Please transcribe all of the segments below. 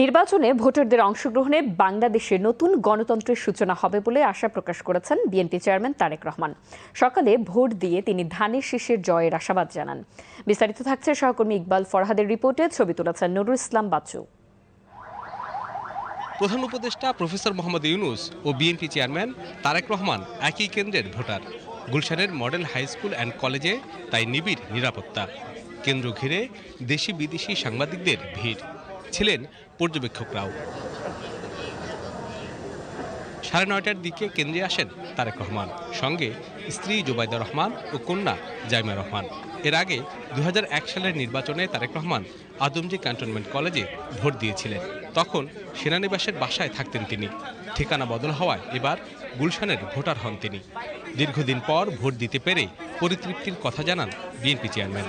নির্বাচনে ভোটারদের অংশগ্রহণে বাংলাদেশে নতুন গণতন্ত্রের সূচনা হবে বলে আশা প্রকাশ করেছেন বিএনপি চেয়ারম্যান তারেক রহমান। সকালে ভোট দিয়ে তিনি ধানের শীষের জয়ের আশাবাদ জানান। বিস্তারিত থাকছে সহকর্মী ইকবাল ফরহাদের রিপোর্টে ছবি তুলেছেন নুরুল ইসলাম বাচ্চু। প্রধান উপদেষ্টা প্রফেসর মোহাম্মদ ইউনুস ও বিএনপি চেয়ারম্যান তারেক রহমান একই কেন্দ্রের ভোটার। গুলশানের মডেল হাই স্কুল অ্যান্ড কলেজে তাই নিবিড় নিরাপত্তা। কেন্দ্র ঘিরে দেশি বিদেশি সাংবাদিকদের ভিড়। ছিলেন পর্যবেক্ষকরাও। সাড়ে নয়টার দিকে কেন্দ্রে আসেন তারেক রহমান। সঙ্গে স্ত্রী জোবাইদা রহমান ও কন্যা জাইমা রহমান। এর আগে দু হাজার এক সালের নির্বাচনে তারেক রহমান আদমজি ক্যান্টনমেন্ট কলেজে ভোট দিয়েছিলেন। তখন সেনানিবাসের বাসায় থাকতেন তিনি। ঠিকানা বদল হওয়ায় এবার গুলশানের ভোটার হন তিনি। দীর্ঘদিন পর ভোট দিতে পেরে পরিতৃপ্তির কথা জানান বিএনপি চেয়ারম্যান।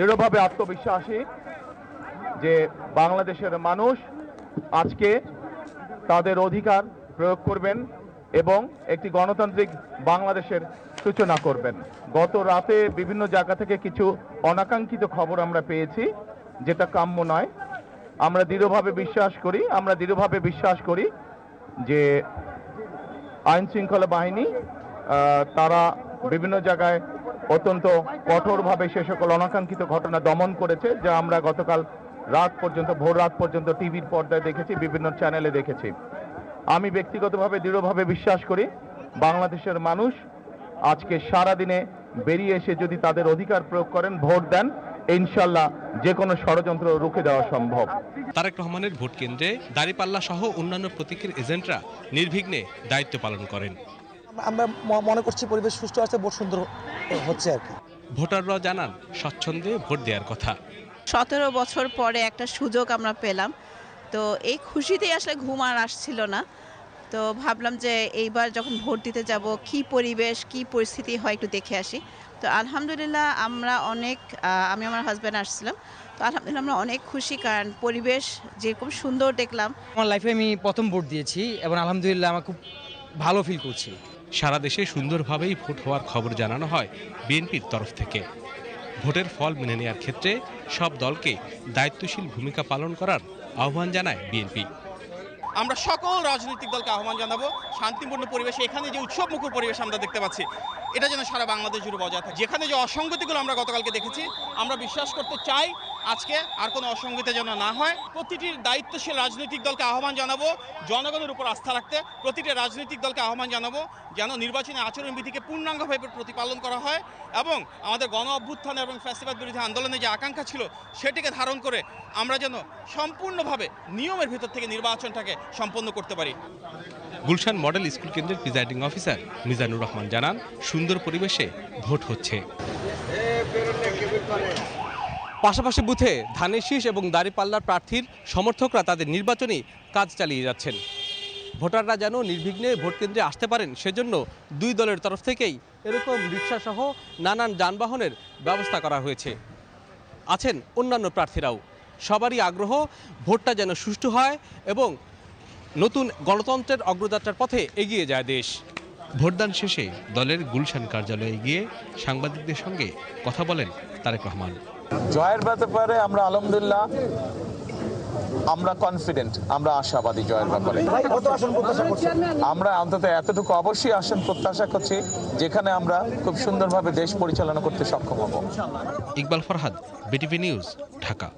দৃঢ়ভাবে আত্মবিশ্বাসী যে বাংলাদেশের মানুষ আজকে তাদের অধিকার প্রয়োগ করবেন এবং একটি গণতান্ত্রিক বাংলাদেশের সূচনা করবেন। গত রাতে বিভিন্ন জায়গা থেকে কিছু অনাকাঙ্ক্ষিত খবর আমরা পেয়েছি, যেটা কাম্য নয়। আমরা দৃঢ়ভাবে বিশ্বাস করি, আমরা দৃঢ়ভাবে বিশ্বাস করি যে আইন শৃঙ্খলা বাহিনী তারা বিভিন্ন জায়গায় অত্যন্ত কঠোরভাবে সে সকল অনাকাঙ্ক্ষিত ঘটনা দমন করেছে, যা আমরা গতকাল রাত পর্যন্ত, ভোর রাত পর্যন্ত টিভির পর্দায় দেখেছি, বিভিন্ন চ্যানেলে দেখেছি। আমি ব্যক্তিগতভাবে দৃঢ়ভাবে বিশ্বাস করি, বাংলাদেশের মানুষ আজকে সারা দিনে বেরিয়ে এসে যদি তাদের অধিকার প্রয়োগ করেন, ভোট দেন, ইনশাল্লাহ যে কোনো ষড়যন্ত্র রুখে দেওয়া সম্ভব। তারেক রহমানের ভোট কেন্দ্রে দাঁড়িপাল্লা সহ অন্যান্য প্রতীকের এজেন্টরা নির্বিঘ্নে দায়িত্ব পালন করেন। আমরা ম- মনে করছি পরিবেশ সুষ্ঠু আছে ভোট সুন্দর হচ্ছে আর কি। ভোটাররা জানান স্বচ্ছন্দে ভোট দেওয়ার কথা। সতেরো বছর পরে একটা সুযোগ আমরা পেলাম। তো এই খুশিতেই আসলে ঘুম আর আসছিল না। তো ভাবলাম যে এইবার যখন ভোট দিতে যাব কি পরিবেশ কি পরিস্থিতি হয় একটু দেখে আসি। তো আলহামদুলিল্লাহ আমরা অনেক আমি আমার হাজব্যান্ড আসছিলাম। তো আলহামদুলিল্লাহ আমরা অনেক খুশি কারণ পরিবেশ যেরকম সুন্দর দেখলাম। আমার লাইফে আমি প্রথম ভোট দিয়েছি এবং আলহামদুলিল্লাহ আমার খুব ভালো ফিল করছি। সারা দেশে সুন্দরভাবেই ভোট হওয়ার খবর জানানো হয় বিএনপির তরফ থেকে। ভোটের ফল মেনে নেওয়ার ক্ষেত্রে সব দলকে দায়িত্বশীল ভূমিকা পালন করার আহ্বান জানায় বিএনপি। আমরা সকল রাজনৈতিক দলকে আহ্বান জানাব, শান্তিপূর্ণ পরিবেশে এখানে যে উৎসব মুখর পরিবেশ আমরা দেখতে পাচ্ছি, এটা যেন সারা বাংলাদেশ জুড়ে বজায় থাকে। যেখানে যে অসঙ্গতিগুলো আমরা গতকালকে দেখেছি, আমরা বিশ্বাস করতে চাই আজকে আর কোনো অসঙ্গতি যেন না হয়। প্রতিটি দায়িত্বশীল রাজনৈতিক দলকে আহ্বান জানাব, জনগণের উপর আস্থা রাখতে প্রতিটি রাজনৈতিক দলকে আহ্বান জানাব যেন নির্বাচনী আচরণবিধিকে পূর্ণাঙ্গভাবে প্রতিপালন করা হয় এবং আমাদের গণ অভ্যুত্থান এবং ফ্যাসিবাদ বিরোধী আন্দোলনে যে আকাঙ্ক্ষা ছিল সেটিকে ধারণ করে আমরা যেন সম্পূর্ণভাবে নিয়মের ভিতর থেকে নির্বাচনটাকে সম্পন্ন করতে পারি। গুলশান মডেল স্কুল কেন্দ্রের প্রিজাইডিং অফিসার মিজানুর রহমান জানান, সুন্দর পরিবেশে ভোট হচ্ছে। পাশাপাশি বুথে ধানের শীষ এবং দাঁড়িপাল্লার প্রার্থীর সমর্থকরা তাদের নির্বাচনী কাজ চালিয়ে যাচ্ছেন। ভোটাররা যেন নির্বিঘ্নে ভোট কেন্দ্রে আসতে পারেন, সেজন্য দুই দলের তরফ থেকেই এরকম রিক্সাসহ নানান যানবাহনের ব্যবস্থা করা হয়েছে। আছেন অন্যান্য প্রার্থীরাও। সবারই আগ্রহ ভোটটা যেন সুষ্ঠু হয় এবং নতুন গণতন্ত্রের অগ্রযাত্রার পথে এগিয়ে যায় দেশ। ভোটদান শেষে দলের গুলশান কার্যালয়ে গিয়ে সাংবাদিকদের সঙ্গে কথা বলেন তারেক রহমান। জয়ের ব্যাপারে আমরা আলহামদুলিল্লাহ আমরা কনফিডেন্ট আমরা আশাবাদী জয়ের ব্যাপারে। আমরা অন্তত এতটুকু অবশ্যই আসন প্রত্যাশা করছি যেখানে আমরা খুব সুন্দরভাবে দেশ পরিচালনা করতে সক্ষম হব। Iqbal Farhad BTV news Dhaka.